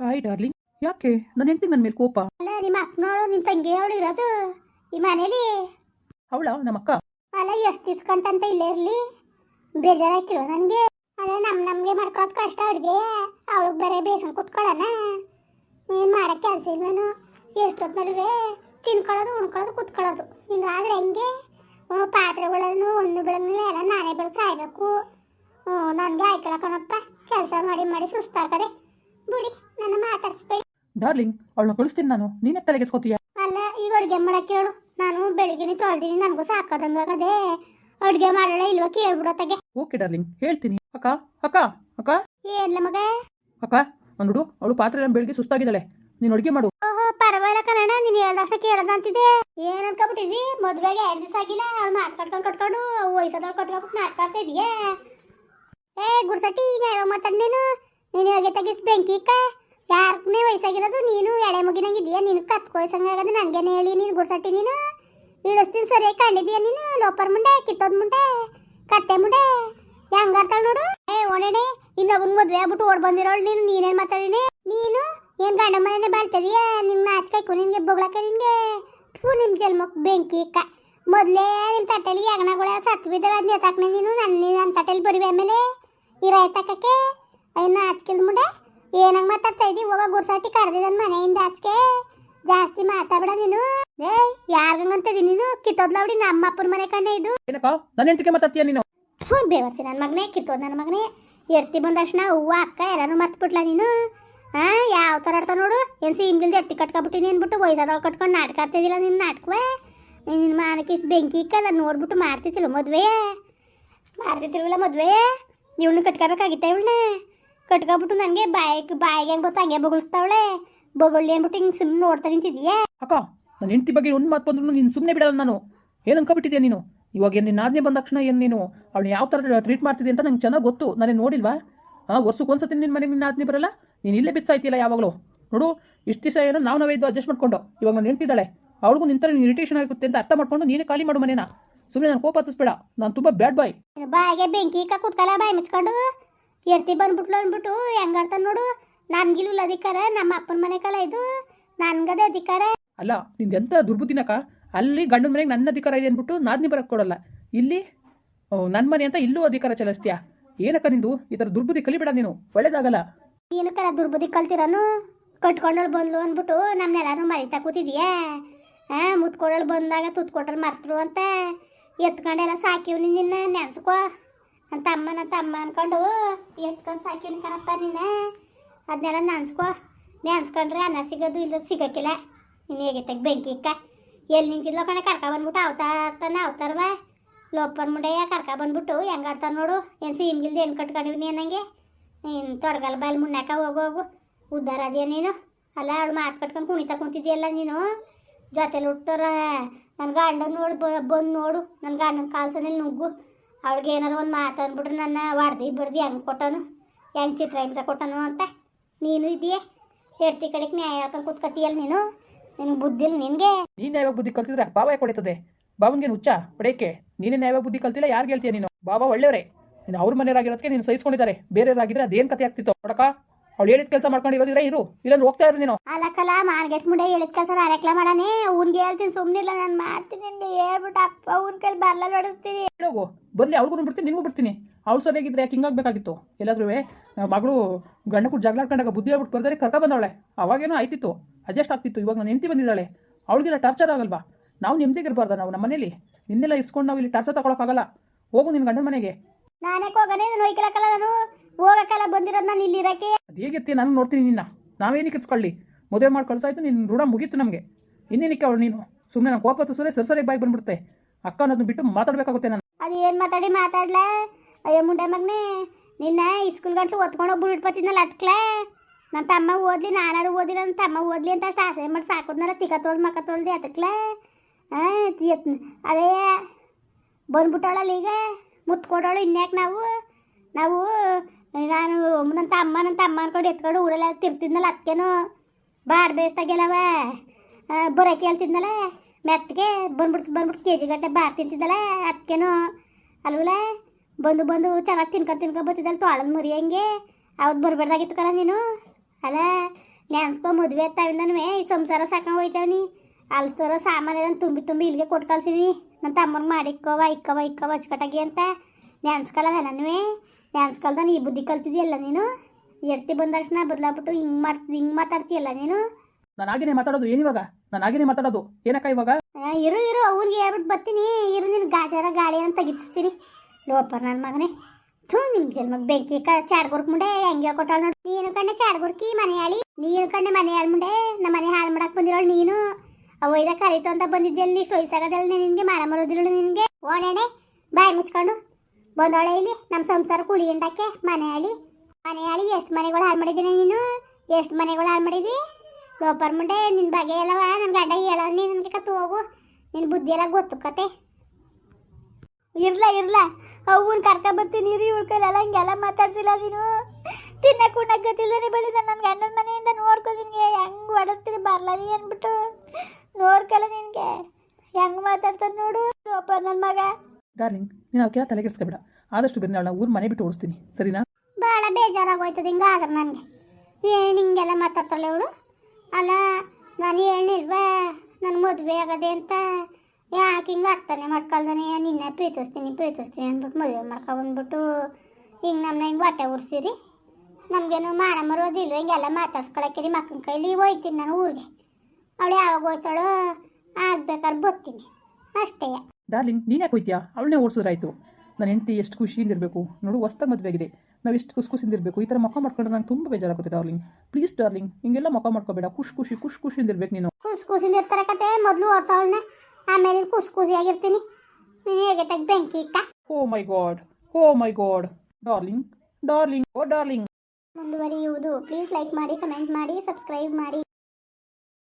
Hi darling ಯಾಕೆ? ನನ್ನ ಹೆಂಡತಿ ನನ್ನ ಮೇಲೆ ಕೋಪ? ಅಲ್ಲ ನಿಮ್ಮ ಅಕ್ಕನೋಳು ನಿನ್ನ ತಂಗಿ ಅವಳು ಇರೋದು. ಈ ಮನೇಲಿ? ಅವಳ? ನಮ್ಮ ಅಕ್ಕ? ಅಲ್ಲ ಎಷ್ಟು ಇಸ್ಕೊಂಟಂತ ಇಲ್ಲೇ ಇರ್ಲಿ. ಬೇಜಾರಾಕಿರೋ ನನಗೆ? ಅಲ್ಲ ನಮ್ಮ ನಮಗೆ ಮಾಡ್ಕೊಳ್ಳೋದು ಕಷ್ಟ ಅಡ್ಗೆ ಅವಳಿಗೆ ಬೇರೆ ಬೇಸನ್ ಕುತ್ಕೊಳ್ಳೋಣ ಏನು ಮಾಡಕ್ ಕೆಲಸ ಇಲ್ವೇನು? ಎಷ್ಟೊತ್ತಿನಲ್ವೇ ತಿನ್ಕೊಳ್ಳೋದು ಉಣ್ಕೊಳ್ಳೋದು ಕುತ್ಕೊಳ್ಳೋದು ಹಿಂಗಾದ್ರೆ ಹೆಂಗೆ? ಪಾತ್ರೆಗಳನ್ನು ಪಾತ್ರೆಗಳನ್ನು ಹಣ್ಣುಗಳನ್ನು ಎಲ್ಲ ನಾನೇ ಬೆಳೆ ಸಾಯ್ಬೇಕು. ಹ್ಞೂ ನನಗೆ ಆಯ್ಕೊಳಕನಪ್ಪ ಕೆಲಸ ಮಾಡಿ ಮಾಡಿ ಸುಸ್ತಾಗ್ತದೆ. ಬಿಡಿ. ನನ್ನ ಮಾತಾಡಿಸ್ಬೇಡಿ ಡಾರ್ಲಿಂಗ್ ಅವಳನ್ನ ಕಳಿಸ್ತೀನಿ ನಾನು. ನೀನೇ ತಲೆಗೆಡ್ಸ್ಕೊತೀಯ ಅಲ್ಲ ಈಗ ಅಡುಗೆ ಮಾಡಕ್ಕೆ ಹೇಳು. ನಾನು ಬೆಳಿಗ್ಗೆ ತೊಳ್ದಿನಿ ನನಗೂ ಸಾಕದಂಗಾಗದೆ ಅಡುಗೆ ಮಾಡೋಳ ಇಲ್ವಾ ಕೇಳ್ಬಿಡತ್ತಾಗೆ ಓಕೆ ಡಾರ್ಲಿಂಗ್ ಹೇಳ್ತೀನಿ. ಅಕ್ಕ ಅಕ್ಕ ಅಕ್ಕ. ಏನ್ಲ ಮಗ? ಅಕ್ಕ ನೋಡು ಅವಳು ಪಾತ್ರೆ ಬೆಳಿಗ್ಗೆ ಸುಸ್ತಾಗಿದ್ದಾಳೆ. ನೀನು ಅಡುಗೆ ಮಾಡು. ಓಹೋ ಪರವಾಗಿಲ್ಲ ಕಣಣ್ಣ ನೀನು ಹೇಳ್ದಷ್ಟ ಕೇಳದ ಅಂತಿದ್ದೆ. ಏನ್ ಅನ್ಕೊಬಿಟ್ಟಿದ್ದಿ? ಮದ್ವೆಗೆ ಎರಡು ದಿವಸ ಆಗಿಲ್ಲ ಅವಳು ಮಾತಾಡ್ಕೊಂಡು ಕಟ್ಕೊಂಡು ಕಟ್ಕೊಂಡು ಕಟ್ಕೊಬಿಟ್ಟು ನಾಟಕ ಆಡ್ತಾ ಇದೀಯಾ ಏ ಗುರ್ಸಟಿ ನ್ಯಾಯ ಮಾತಾಡ್ ನೀನು. ನೀನು ಹೋಗಿ ತೆಗಿಸ್ ಬೆಂಕಿ ಇಕ್ಕ? ಯಾರನೇ ವಯಸ್ಸಾಗಿರೋದು, ನೀನು ಎಳೆ ಮುಗಿನಂಗಿದೀಯ ನೀನು ಕತ್ಕೊ ವಯಸ್ಸಂಗಾಗದು ನನಗೇನೆ ಹೇಳಿ, ನೀನು ಗುಡ್ಸಟ್ಟಿ ನೀನು? ಇಳಿಸ್ತೀನಿ ಸರಿ ಕಂಡಿದೀಯ ನೀನು? ಲೋಪರ್ ಮುಂಡೆ, ಕಿತ್ತೋದ್ ಮುಂಡೆ, ಕತ್ತೆ ಮುಂಡೆ ಹೆಂಗಾಡ್ತಾಳ ನೋಡು? ಏ, ಓಣೆಣೆ, ಇನ್ನೊಬ್ಬನ ಮದುವೆ ಆಗ್ಬಿಟ್ಟು ಓಡ್ ಬಂದಿರೋಳು ನೀನು, ನೀನೇನ್ ಮಾತಾಡಿನಿ? ನೀನು? ಏನ್ ಗಂಡ ಮನೇನೆ ಬಾಳ್ತದೀಯ? ನಿಮ್ ನಾಚ್ಕಾಯ್ಕು ನಿನ್ಗೆ ಬೊಗ್ಳಕ್ಕೆ ನಿನ್ಗೆ? ಥೂ ನಿಮ್ ಜಲ್ಮಕ್ ಬೆಂಕಿ ಇಕ್ಕ. ಮೊದ್ಲೇ ನಿಮ್ ತಟ್ಟೆಲಿ ಯಗಣಗಳ ಸತ್ತು ಬಿದ್ದವೆ ಅದ್ ಎತ್ತಾಕ್ನೆ ನೀನು? ನನ್ನ ನನ್ನ ತಟ್ಟೆಲಿ ಬರಿವೆ ಆಮೇಲೆ? ಇರ ಎತ್ತಾಕಕ್ಕೆ? ಅಯ್ಯನ್ನ ಆಚ್ಕಿಲ್ ಮುಂಡೆ? ಏನಂಗ್ ಮಾತಾಡ್ತಾ ಇದ್ದಿ? ಹೋಗ ಗುರ್ಸಾಟಿ ಕರೆದಿದ್ದ ಮನೆಯಿಂದ ಆಚೆಗೆ. ಜಾಸ್ತಿ ಮಾತಾಡ್ಬೇಡ ನೀನು. ಏ ಯಾರ್ಗಂಗಂತದಿ ನೀನು? ಕಿತ್ತೋದ್ಲವಡಿ ನಮ್ಮ ಅಪ್ಪನ ಮನೆ ಕಣ್ಣೆ ಇದು. ಏನಪ್ಪ? ನನ್ನ ಹೆಂಡತಿಗೆ ಮಾತಾಡ್ತೀಯ ನೀನು? ಹ್ಞೂ ಬೇವರ್ಸಿ ನನ್ನ ಮಗನೇ ಕಿತ್ತೋದ್ ನನ್ನ ಮಗನೇ. ಎರ್ತಿ ಬಂದ ತಕ್ಷಣ ಹೂವು ಅಕ್ಕ ಎಲ್ಲಾನು ಮರ್ತ್ಬಿಟ್ಲ ನೀನು. ಹಾ ಯಾವ ಥರ ಆಡ್ತಾ ನೋಡು. ಏನು ಎಟ್ಟಿ ಎಡ್ತಿ ಕಟ್ಕೊಬಿಟ್ಟಿನಿ ಬಿಟ್ಟು ವಯಸ್ಸಾದವ್ಳು ಕಟ್ಕೊಂಡು ನಾಟಕ ಆಡ್ತಿದ್ದಿಲ್ಲ ನಿನ್ನ ನಾಟಕವೇ. ನಿನ್ನ ಮಾನಕ್ಕೆ ಇಷ್ಟು ಬೆಂಕಿ ಇಕ್ಕಲ್ಲ ನೋಡ್ಬಿಟ್ಟು ಮಾಡ್ತಿದ್ದಿಲ್ಲ ಮದುವೆ. ಮಾಡ್ತಿದ್ದಿಲ್ವಲ್ಲ ಮದುವೆ? ಇವಳನ್ನ ಕಟ್ಕೋಬೇಕಾಗಿತ್ತ ಇವಳನ್ನ? ಕಟ್ಕೊಬಿಟ್ಟು ನನಗೆ ಬಾಯಿಗೆ ಬಾಯಿಗೆ ಹೆಂಗೆ ಗೊತ್ತಾ ಹಂಗೆ ಬೊಗಳಿಸ್ತಾವಳೆ. ಬೊಗಳಿ ಅಂದ್ಬಿಟ್ಟು ಹಿಂಗೆ ಸುಮ್ಮನೆ ನೋಡ್ತಾ ನಿಂತಿದ್ಯಾ? ಅಕ್ಕ ನನ್ನ ಹೆಂಡತಿ ಬಗ್ಗೆ ಒಂದು ಮಾತು ಬಂದ್ರು ನೀನು ಸುಮ್ಮನೆ ಬಿಡಲ್ಲ ನಾನು. ಏನು ಅನ್ಕೊಬಿಟ್ಟಿದ್ಯಾ ನೀನು? ಇವಾಗ ಏನು ನಿನ್ನ ಆಜ್ಞೆ ಬಂದ ತಕ್ಷಣ ಏನು ನೀನು? ಅವಳು ಯಾವ ಥರ ಟ್ರೀಟ್ ಮಾಡ್ತಿದ್ದೆ ಅಂತ ನಂಗೆ ಚೆನ್ನಾಗಿ ಗೊತ್ತು. ನಾನೇ ನೋಡಿಲ್ವಾ? ಹಾಂ ವರ್ಷಕ್ಕೆ ಒಂದ್ಸತಿ ನಿನ್ನ ಮನೆಗೆ ನಿನ್ನ ಆಜ್ಞೆ ಬರಲ್ಲ? ನೀನು ಇಲ್ಲೇ ಬಿಚ್ಚಾಯ್ತಿಲ್ಲ ಯಾವಾಗಲೂ? ನೋಡು ಇಷ್ಟು ದಿವಸ ಏನೋ ನಾವು ನಾವೇ ಇದ್ದು ಅಡ್ಜಸ್ಟ್ ಮಾಡ್ಕೊಂಡು. ಇವಾಗ ನಾನು ನಿಂತಿದ್ದಾಳೆ ಅವಳಿಗೂ ನಿಂತರ ಇರಿಟೇಷನ್ ಆಗುತ್ತೆ ಅಂತ ಅರ್ಥ ಮಾಡ್ಕೊಂಡು ನೀನೇ ಖಾಲಿ ಮಾಡು ಮನೇನ. ಸುಮ್ಮನೆ ನಾನು ಕೋಪ ಹತ್ತಿಸ್ಬೇಡ. ನಾನು ತುಂಬ ಬ್ಯಾಡ್ ಬಾಯ್ ಬಾಯಿಗೆ ಬೆಂಕಿ ಕೂತ್ಕಲ್ಲ ಬಾಯಿ ಮುಚ್ಕೊಂಡು. ಎರ್ತಿ ಬಂದ್ಬಿಟ್ಲು ಅಂದ್ಬಿಟ್ಟು ಹೆಂಗಾಡ್ತಾನೆ ನೋಡು. ನನ್ಗಿಲ್ವಲ್ಲ ಅಧಿಕಾರ ನಮ್ಮ ಅಪ್ಪನ ಮನೆ ಕಾಲ ಇದು. ನನ್ಗದೆ ಅಧಿಕಾರ. ಅಲ್ಲ ನಿಂದು ಎಂತ ದುರ್ಬುದ್ಧಿನಕ ಅಲ್ಲಿ ಗಂಡನ ಮನೆಗೆ ನನ್ನ ಅಧಿಕಾರ ಇದೆ ಅಂದ್ಬಿಟ್ಟು ನಾದ್ನಿ ಬರಕ್ಕೆ ಕೊಡಲ್ಲ. ಇಲ್ಲಿ? ನನ್ನ ಮನೆ ಅಂತ ಇಲ್ಲೂ ಅಧಿಕಾರ ಚಲಿಸ್ತೀಯ? ಏನಕ್ಕ ನಿಂದು? ಈ ಥರ ದುರ್ಬುದ್ಧಿ ಕಲಿಬೇಡ ನೀನು. ಒಳ್ಳೇದಾಗಲ್ಲ. ಏನಕ್ಕಲ್ಲ ದುರ್ಬುದ್ಧಿ ಕಲ್ತಿರನು? ಕಟ್ಕೊಂಡಳು ಬಂದ್ಲು ಅಂದ್ಬಿಟ್ಟು ನಮ್ನೆಲ್ಲಾರು ಮರಿತಾ ಕೂತಿದ್ಯಾ? ಹಾ ಮುತ್ಕೊಡಳು ಬಂದಾಗ ತುತ್ಕೊಟ್ರು ಮರ್ತರು ಅಂತ. ಎತ್ಕೊಂಡೆಲ್ಲ ಸಾಕಿವ್ ನಿನ್ನ ನೆನ್ಸ್ಕೊ. ನನ್ನ ತಮ್ಮ ನನ್ನ ತಮ್ಮ ಅನ್ಕೊಂಡು ಎತ್ಕೊಂಡು ಸಾಕಿನ ಕಣಪ್ಪ ನೀನ. ಅದನ್ನೆಲ್ಲ ನೆನ್ಸ್ಕೊ. ನೆನ್ಸ್ಕೊಂಡ್ರೆ ಅನ್ನ ಸಿಗೋದು ಇಲ್ಲ ಸಿಗಕ್ಕಿಲ್ಲ ನೀನು ಹೇಗೆ ಬೆಂಕಿ ಇಕ್ಕ? ಎಲ್ಲಿ ನಿಂತಿದ್ಲೋ ಕಣ, ಕರ್ಕ ಬಂದ್ಬಿಟ್ಟು ಅವತಾರ್ತಾನೆ ಅವತಾರವ ಲೋಪನ್ ಮುಂಡೆಯ ಕರ್ಕ ಬಂದ್ಬಿಟ್ಟು ಹೆಂಗಾಡ್ತಾನೆ ನೋಡು. ಏನು ಸೀಮ್ಗಿಲ್ದು ಹೆಣ್ಣು ನೀನು ನನಗೆ ನೀನು ತೊಡಗಲ್ ಬಾಯಲ್ ಮುನ್ನಾಕ ಹೋಗು ಹೋಗು. ಉದ್ಧಾರ ಅದೇ ನೀನು? ಅಲ್ಲ, ಅವಳು ಮಾತು ಕಟ್ಕೊಂಡು ಕುಣಿತಾ ಕುಂತಿದ್ಯಲ್ಲ ನೀನು? ಜೊತೆಲಿ ಹುಟ್ಟೋರ ನನ್ನ ಗಂಡನ ನೋಡು ಬಂದು ನೋಡು. ನನ್ನ ಗಂಡನ ಕಾಲ್ಸನಲ್ಲಿ ನುಗ್ಗು. ಅವಳಿಗೆ ಏನಾರು ಒಂದು ಮಾತು ಅಂದ್ಬಿಟ್ರೆ ನನ್ನ ಹೊಡ್ದು ಬಡ್ದು ಹೆಂಗೆ ಕೊಟ್ಟನು? ಹೆಂಗೆ ಚಿತ್ರ ಹಿಂಸೆ ಕೊಟ್ಟನು ಅಂತ? ನೀನು ಇದೆಯೇ? ಹೆಡ್ತಿ ಕಡೆಗೆ ನ್ಯಾಯ ಹೇಳ್ಕೊಂಡು ಕೂತ್ಕತಿಯಲ್ಲ ನೀನು? ನಿನಗೆ ಬುದ್ಧಿ ನಿನಗೆ? ನೀನು ಯಾವಾಗ ಬುದ್ಧಿ ಕಲ್ತಿದ್ರೆ ಬಾಬಾ ಯಾಕೆ ಹೊಡಿತದೆ? ಬಾಬನ್ಗೇನು ಹುಚ್ಚ? ಹೊಡೆಯಕ್ಕೆ ನೀನೇ ಯಾವಾಗ ಬುದ್ಧಿ ಕಲ್ತಿಲ್ಲ, ಯಾರು ಹೇಳ್ತೀಯ ನೀನು? ಬಾಬಾ ಒಳ್ಳೆಯವರೇ. ನೀನು ಅವ್ರ ಮನೆಯವರಾಗಿರೋದಕ್ಕೆ ನೀನು ಸಹಿಸ್ಕೊಂಡಿದ್ದಾರೆ. ಬೇರೆಯವರಾಗಿದ್ರೆ ಅದೇನು ಕತೆ ಆಗ್ತಿತ್ತು? ನೋಡಕ್ಕ? ಅವಳು ಹೇಳಿದ ಕೆಲಸ ಮಾಡ್ಕೊಂಡು ಇರೋದಿದ್ರೆ ಇರು ಇಲ್ಲಂದ್ರೆ ಹೋಗ್ತಾ ಇರು ನೀನು. ಅಲಕ್ಕಲ್ಲ ಮಾರ್ಗೆಟ್ ಮುಂಡೆ ಹೇಳಿದ ಕೆಲಸ ನಾನೆಕ್ಲ ಮಾಡಾನೆ ಅವ್ನ್ಗೆ ಹೇಳ್ತೀನಿ ಸುಮ್ಮನಿಲ್ಲ ನಾನು ಮಾಡ್ತೀನಿ ಅಂತ ಹೇಳ್ಬಿಟ್ಟು ಅಪ್ಪ ಅವ್ನ ಕೈಲಿ ಬರ್ಲಲ್ಲಿ ಹೊಡಿಸ್ತೀನಿ. ಹೇಳೋಗು. ಬರಲಿ ಅವ್ಳಿಗೂ ಬಿಡ್ತೀನಿ ನಿನಗೂ ಬಿಡ್ತೀನಿ. ಅವ್ಳು ಸರಿಯಾಗಿದ್ರೆ ಯಾಕೆ ಹಿಂಗಾಗಬೇಕಾಗಿತ್ತು ಎಲ್ಲಾದ್ರೂ ಮಗಳು ಗಂಡ ಕೂಡ ಜಗಳಾಡ್ಕೊಂಡಾಗ ಬುದ್ಧಿ ಹೇಳ್ಬಿಟ್ಟು ಬರ್ದಾರೆ ಕರ್ಕ ಬಂದವಳೆ. ಅವಾಗೇನೋ ಆಯ್ತಿತ್ತು ಅಡ್ಜಸ್ಟ್ ಆಗ್ತಿತ್ತು. ಇವಾಗ ನಾನು ಹೆಂಡತಿ ಬಂದಿದ್ದಾಳೆ. ಅವಳಿಗೆಲ್ಲ ಟಾರ್ಚರ್ ಆಗಲ್ವಾ? ನಾವು ನೆಮ್ಮದಿಗಿರ್ಬಾರ್ದ ನಾವು ನಮ್ಮ ಮನೇಲಿ. ನಿನ್ನೆಲ್ಲ ಇಸ್ಕೊಂಡು ನಾವು ಇಲ್ಲಿ ಟಾರ್ಚರ್ ತಗೊಳಕ್ಕಾಗಲ್ಲ ಹೋಗು ನಿನ್ನ ಗಂಡನ ಮನೆಗೆ. ನಾನೇ ಹೋಗನೆ? ನಾನು ಹೋಯ್ಕಲಕ್ಕಲ್ಲ ನಾನು. ಹೋಗಕ್ಕಲ್ಲ ಬಂದಿರೋದು ನಾನು ಇಲ್ಲಿ ಇರಕ್ಕೆ ಅದು ಹೇಗಿರ್ತೀಯ ನಾನು ನೋಡ್ತೀನಿ ನಿನ್ನ. ನಾವೇನಕ್ಕೆ ಇಸ್ಕೊಳ್ಳಿ ಮದುವೆ ಮಾಡಿ ಕಳ್ಸಾಯ್ತು ನಿನ್ನ ಋಣ ಮುಗೀತು ನಮಗೆ. ಇನ್ನೇನಕ್ಕೆ ಅವಳು ನೀನು? ಸುಮ್ಮನೆ ನಾನು ಕೋಪ ಸುರೇ ಸರಿ ಸರಿ ಬಾಯಿ ಬಂದ್ಬಿಡುತ್ತೆ. ಅಕ್ಕ ಅನ್ನೋದನ್ನ ಬಿಟ್ಟು ಮಾತಾಡಬೇಕಾಗುತ್ತೆ ನಾನು. ಅದು ಏನು ಮಾತಾಡಿ ಮಾತಾಡ್ಲ? ಅಯ್ಯೋ ಮುಂಡೆ ಮಗನೇ ನಿನ್ನ ಸ್ಕೂಲ್ ಗಂಟ್ಲು ಒತ್ಕೊಂಡು ಹೋಗಿ ಬಿಟ್ಬತ್ತಿದ್ನಲ್ಲ ಅದಕ್ಲ? ನನ್ನ ತಮ್ಮ ಓದ್ಲಿ ನಾನಾರು ಓದಿಲ್ಲ ನನ್ನ ತಮ್ಮ ಓದ್ಲಿ ಅಂತ ಅಷ್ಟು ಆಸೆ ಮಾಡಿ ಸಾಕೋದ್ನಲ್ಲ ತಿಕ್ಕ ತೊಳ್ದು ಮಕ್ಕ ತೊಳ್ದು ಅದಕ್ಲ? ಹಾಂ ಅದೇ ಬಂದ್ಬಿಟ್ಟವಳಲ್ಲ ಈಗ ಮುತ್ಕೊಡೋಳು ಇನ್ಯಾಕೆ ನಾವು? ನಾವು ನಾನು ನನ್ನ ತಮ್ಮ ನನ್ನ ತಮ್ಮ ಅನ್ಕೊಂಡು ಎತ್ಕೊಂಡು ಊರೆಲ್ಲ ತಿರ್ತಿದ್ನಲ್ಲ ಅದಕ್ಕೇನು ಬಾಡ್ ಬೇಯಿಸ್ದಾಗೆಲ್ಲವ ಬುರ ಕೇಳ್ತಿದ್ನಲ್ಲ ಮೆತ್ತಗೆ ಬಂದ್ಬಿಡ್ತು ಬಂದ್ಬಿಟ್ಟು ಕೆ ಜಿ ಗಟ್ಟೆ ಬಾಡ್ ತಿಂತಿದ್ದಲ್ಲ ಅದಕ್ಕೇನು ಅಲ್ವಲ್ಲ? ಬಂದು ಬಂದು ಚೆನ್ನಾಗಿ ತಿನ್ಕೊ ತಿನ್ಕೊ ಬರ್ತಿದ್ದಲ್ಲ ತೊಳದ ಮುರಿಯಂಗೆ ಅವತ್ತು ಬರ್ಬಾರ್ದಾಗಿತ್ತು ಕಲ ನೀನು? ಅಲ್ಲ, ನೆನ್ಸ್ಕೊ ಮದುವೆ ಆತಾವಿಂದನೂ ಈ ಸಂಸಾರ ಸಾಕೊಂಡು ಹೋಯ್ತಾವನಿ ಅಲ್ಲಿ ತರೋ ಸಾಮಾನೆಲ್ಲ ತುಂಬಿ ತುಂಬಿ ಇಲ್ಲಿಗೆ ಕೊಟ್ಟು ಕಳ್ಸಿನಿ. ನನ್ನ ತಮ್ಮನ ಮಾಡಿಕ್ಕವ ಇಕ್ಕವ ಇಕ್ಕವ ಅಚ್ಚುಕಟ್ಟಾಗಿ ಅಂತ. ನೆನ್ಸ್ಕಲ್ಲವ ನಾನು ನೆನ್ಸ್ಕಲ್ದ ಈ ಬುದ್ಧಿ ಕಲ್ತಿದ್ಯಲ್ಲ ನೀನು? ಎರ್ತಿ ಬಂದ ತಕ್ಷಣ ಬದಲಾಗ್ಬಿಟ್ಟು ಹಿಂಗೆ ಮಾಡ್ತಿ ಹಿಂಗೆ ಮಾತಾಡ್ತೀಯಲ್ಲ ನೀನು? ನಾನು ಆಗೇನೆ ಮಾತಾಡೋದು ಏನಿವಾಗ ನಾನು ಆಗೇನೆ ಮಾತಾಡೋದು. ಏನಕ್ಕ ಇವಾಗ? ಆ, ಇರು ಇರು ಅವ್ರಿಗೆ ಹೇಳ್ಬಿಟ್ಟು ಬರ್ತೀನಿ. ಇರು ನಿನ್ನ ಗಾಜಾರ ಗಾಳಿ ಅಂತ ತೆಗಿಸ್ತೀನಿ. ಲೋಪರ್ ನನ್ನ ಮಗನೇ. ಥೂ ನಿಮ್ ಜನ್ಮಕ್ಕೆ ಬೆಂಕಿ ಕ ಚಾಡ್ಗುರ್ಕ್ ಮುಂಡೆ ಹೆಂಗೆ ಹೇಳ್ಕೊಟ್ಟಾಳ ನೋಡಿ. ನೀನು ಕಣ್ಣೆ ಚಾಡ್ಗುರ್ಕಿ ಮನೆ ಹಾಳಿ ನೀನು ಕಣ್ಣೆ ಮನೆ ಹಾಳು ಮುಂಡೆ ನಮ್ಮ ಮನೆ ಹಾಳು ಮಾಡಕ್ ಬಂದಿರೋಳು ನೀನು. ಅವೈದ ಕರೀತು ಅಂತ ಬಂದಿದ್ದೆಲ್ಲ ಇಷ್ಟು ವಯಸ್ಸಾಗದಲ್ಲ ನಿನಗೆ ಮಾನ ಮರೋದಿಲ್ಲ ನಿನಗೆ. ಓಡಾಡೆ ಬಾಯ್ ಮುಚ್ಕೊಂಡು. ಬಂದವಳೆ ಇಲ್ಲಿ ನಮ್ಮ ಸಂಸಾರ ಕುಳಿ ಎಂಡಕ್ಕೆ ಮನೆ ಮನೆ ಎಷ್ಟು ಮನೆಗಳು ಹಾಳು ಮಾಡಿದ್ದೀನಿ ನೀನು? ಎಷ್ಟು ಮನೆಗಳು ಹಾಳು ಮಾಡಿದಿ? ಲೋಪರ್ ಮುಂಡೆ ನಿನ್ನ ಬಗ್ಗೆ ಎಲ್ಲವ ನನ್ನ ಗಂಡ ಹೇಳ ನೀನು ನನಗೆ ಕತ್ತು ಹೋಗು. ನಿನ್ನ ಬುದ್ಧಿ ಎಲ್ಲ ಗೊತ್ತು ಕತೆ. ಇರ್ಲ ಇರ್ಲ. ಅವನ್ ಕರ್ಕ ಬರ್ತೀನಿ ಇರಿ ಉಳ್ಕೊಳ್ಳಲ್ಲ ಹಿಂಗೆಲ್ಲ ಮಾತಾಡ್ಸಿಲ್ಲ ನೀನು. ತಿನ್ನಕ್ ಉಣ್ಣಕ್ ರೀ ಬೆಳಿದ ನನ್ನ ಗಂಡನ ಮನೆಯಿಂದ ನೋಡ್ಕೊ ಹೆಂಗ್ ಹೊಡಸ್ತೀನಿ ಬರ್ಲವಿ ಅನ್ಬಿಟ್ಟು ನೋಡ್ಕಲ್ಲ ನಿನಗೆ. ಹೆಂಗೆ ಮಾತಾಡ್ತಾನೆ ನೋಡು ಲೋಪರ್ ನನ್ನ ಮಗ. ಡಾರ್ಲಿಂಗ್ ನೀನು ತಲೆ ಕೆಡಿಸ್ಕೊಬೇಡ ಆದಷ್ಟು ಬೇರೆ ಅವಳ ಊರು ಮನೆ ಬಿಟ್ಟು ಓಡಿಸ್ತೀನಿ. ಸರಿನಾ? ಭಾಳ ಬೇಜಾರಾಗೋಯ್ತದೆ ಹಿಂಗೆ ಆದ್ರೆ ನನಗೆ. ಏನು ಹಿಂಗೆಲ್ಲ ಮಾತಾಡ್ತಾಳೆ ಅವಳು? ಅಲ್ಲ, ನಾನು ಹೇಳಿಲ್ವಾ? ನನ್ನ ಮದುವೆ ಆಗದೆ ಅಂತ. ಯಾಕೆ ಹಿಂಗೆ ಆಗ್ತಾನೆ ಮಾಡ್ಕೊಳ್ದಾನೆ ನಿನ್ನೆ ಪ್ರೀತಿಸ್ತೀನಿ ಪ್ರೀತಿಸ್ತೀನಿ ಅಂದ್ಬಿಟ್ಟು ಮದುವೆ ಮಾಡ್ಕೊಬಂದ್ಬಿಟ್ಟು ಹಿಂಗೆ ನಮ್ಮನ್ನ ಹಿಂಗೆ ಬಟ್ಟೆ ಉರ್ಸಿರಿ. ನಮಗೇನು ಮಾನ ಮರೋದಿಲ್ಲ ಹಿಂಗೆಲ್ಲ ಮಾತಾಡ್ಸ್ಕೊಳಕ್ಕೆ ರೀ ಅಕ್ಕನ ಕೈಲಿ. ಹೋಯ್ತೀನಿ ನಾನು ಊರಿಗೆ. ಅವಳು ಯಾವಾಗ ಹೋಯ್ತಾಳೋ ಆಗ್ಬೇಕಾದ್ರೆ ಬರ್ತೀನಿ. ಅಷ್ಟೇ. ಡಾರ್ಲಿಂಗ್ ನೀನೇ ಯಾಕೆ ಹೋಯ್ತೀಯಾ? ಅವಳನ್ನೇ ಓಡಿಸಿದ್ರಾಯ್ತು. ನನ್ನ ಹೆಂಡತಿ ಎಷ್ಟು ಖುಷಿಯಿಂದ ಇರಬೇಕು ನೋಡು ಹೊಸ್ದಾಗಿ ಮದುವೆ ಆಗಿದೆ ನಾವು ಎಷ್ಟು ಖುಷಿ ಖುಷಿಯಿಂದ ಇರಬೇಕು ಈ ಥರ ಮುಖ ಮಾಡ್ಕೊಂಡ್ರೆ ನಂಗೆ ತುಂಬ ಬೇಜಾರಾಗುತ್ತೆ ಡಾರ್ಲಿಂಗ್ ಪ್ಲೀಸ್ ಡಾರ್ಲಿಂಗ್ ಹಿಂಗೆಲ್ಲ ಮುಖ ಮಾಡ್ಕೋಬೇಡ. ಖುಷಿ ಖುಷಿ ಖುಷಿ ಖುಷಿಯಿಂದ ಇರ್ಬೇಕು ನೀನು. ಖುಷಿ ಖುಷಿಯಿಂದ ಇರ್ತಾರೆ ಕತೆ ಮೊದಲು ಓಡ್ತಾವಳನ್ನ ಆಮೇಲೆ ಖುಷ್ ಖುಷಿಯಾಗಿರ್ತೀನಿ ಹೇಗೆ ತೆಗ್ ಬೆಂಕಿ ಇಟ್ಟ? ಓ my god oh my god darling darling oh darling ಮುಂದುವರಿಯುವುದು. ಪ್ಲೀಸ್ ಲೈಕ್ ಮಾಡಿ ಕಮೆಂಟ್ ಮಾಡಿ ಸಬ್ಸ್ಕ್ರೈಬ್ ಮಾಡಿ.